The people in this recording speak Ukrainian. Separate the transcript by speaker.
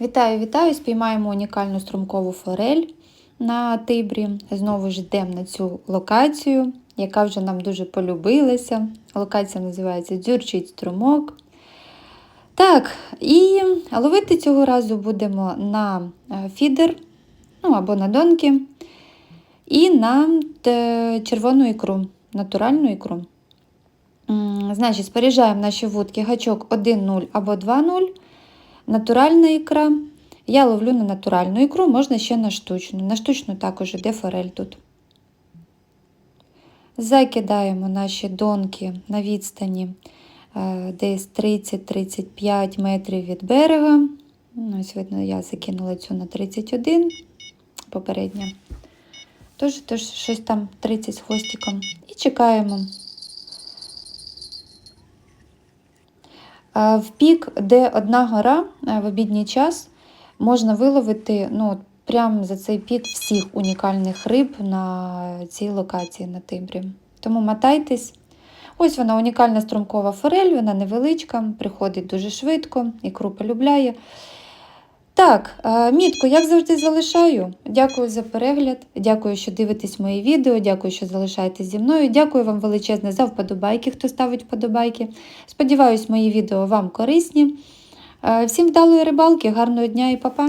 Speaker 1: Вітаю, вітаю! Спіймаємо унікальну струмкову форель на Тибрі. Знову ж йдемо на цю локацію, яка вже нам дуже полюбилася. Локація називається Дзюрчить струмок. Так, і ловити цього разу будемо на е, фідер, ну або на донки, і на е, червону ікру, натуральну ікру. Значить, споряджаємо наші вудки гачок 1-0 або 2-0. Натуральна ікра. Я ловлю на натуральну ікру, можна ще на штучну. На штучну також іде форель тут. Закидаємо наші донки на відстані е, десь 30-35 метрів від берега. Ну, Ось видно, я закинула цю на 31 попередня. Тож, тож щось там 30 з хвостиком. І чекаємо. В пік, де одна гора е, в обідній час, можна виловити ну, прямо за цей пік всіх унікальних риб на цій локації на Тибрі. Тому мотайтесь. Ось вона унікальна струмкова форель, вона невеличка, приходить дуже швидко, ікру полюбляє. Так, е, мітку, як завжди, залишаю. Дякую за перегляд, дякую, що дивитесь мої відео, дякую, що залишаєтесь зі мною. Дякую вам величезне за вподобайки, хто ставить вподобайки. Сподіваюсь, мої відео вам корисні. Е, Всім вдалої рибалки, гарного дня і па-па!